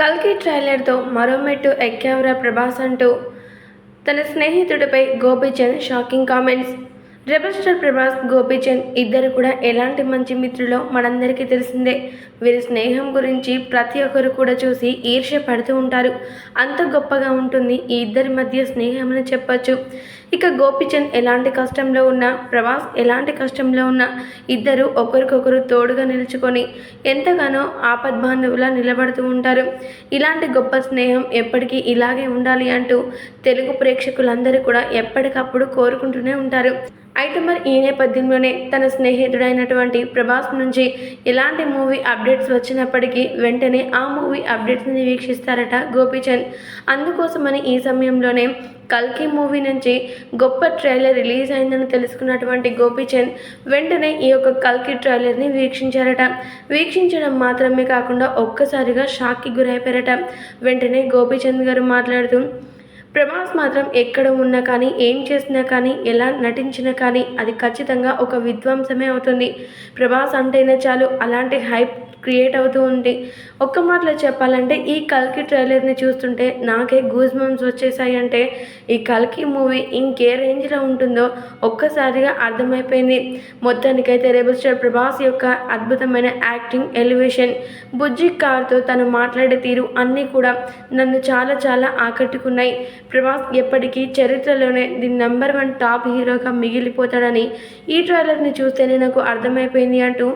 కల్కి ట్రైలర్తో మరో మెట్టు ఎక్కావురా ప్రభాస్ అంటూ తన స్నేహితుడిపై Gopichand shocking comments. Rebel star Prabhas Gopichand ఇద్దరు కూడా ఎలాంటి మంచి మిత్రులో మనందరికీ తెలిసిందే. వీరి స్నేహం గురించి ప్రతి ఒక్కరు కూడా చూసి ఈర్ష్య పడుతూ ఉంటారు. అంత గొప్పగా ఉంటుంది ఈ ఇద్దరి మధ్య స్నేహం అని చెప్పొచ్చు. ఇక గోపిచంద్ ఎలాంటి కష్టంలో ఉన్నా ప్రభాస్ ఎలాంటి కష్టంలో ఉన్నా ఇద్దరు ఒకరికొకరు తోడుగా నిలుచుకొని ఎంతగానో ఆపద్బాంధవులా నిలబడుతూ ఉంటారు. ఇలాంటి గొప్ప స్నేహం ఎప్పటికీ ఇలాగే ఉండాలి అంటూ తెలుగు ప్రేక్షకులందరూ కూడా ఎప్పటికప్పుడు కోరుకుంటూనే ఉంటారు. అయితే మరి ఈ నేపథ్యంలోనే తన స్నేహితుడైనటువంటి ప్రభాస్ నుంచి ఎలాంటి మూవీ అప్డేట్స్ వచ్చినప్పటికీ వెంటనే ఆ మూవీ అప్డేట్స్ని వీక్షిస్తారట గోపీచంద్. అందుకోసమని ఈ సమయంలోనే కల్కి మూవీ నుంచి గొప్ప ట్రైలర్ రిలీజ్ అయిందని తెలుసుకున్నటువంటి గోపీచంద్ వెంటనే ఈ యొక్క కల్కి ట్రైలర్ని వీక్షించారట. వీక్షించడం మాత్రమే కాకుండా ఒక్కసారిగా షాక్కి గురైపోయారట. వెంటనే గోపీచంద్ గారు మాట్లాడుతూ ప్రభాస్ మాత్రం ఎక్కడ ఉన్నా కానీ ఏం చేసినా కానీ ఎలా నటించినా కానీ అది ఖచ్చితంగా ఒక విధ్వంసమే అవుతుంది. ప్రభాస్ అంటేనే చాలు అలాంటి హైప్ క్రియేట్ అవుతూ ఉంది. ఒక్క మాటలో చెప్పాలంటే ఈ కల్కి ట్రైలర్ని చూస్తుంటే నాకే గూజ్ మమ్స్ వచ్చేసాయి అంటే ఈ కల్కి మూవీ ఇంకే రేంజ్లో ఉంటుందో ఒక్కసారిగా అర్థమైపోయింది. మొత్తానికైతే రెబల్ స్టార్ ప్రభాస్ యొక్క అద్భుతమైన యాక్టింగ్ ఎలివేషన్ బుజ్జి కార్తో తను మాట్లాడే తీరు అన్నీ కూడా నన్ను చాలా చాలా ఆకట్టుకున్నాయి. ప్రభాస్ ఎప్పటికీ చరిత్రలోనే ది నెంబర్ వన్ టాప్ హీరోగా మిగిలిపోతాడని ఈ ట్రైలర్ని చూస్తేనే నాకు అర్థమైపోయింది అంటూ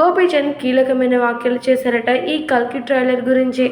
గోపీచంద్ కీలకమైన వ్యాఖ్యలు చేశారట ఈ కల్కి ట్రైలర్ గురించి.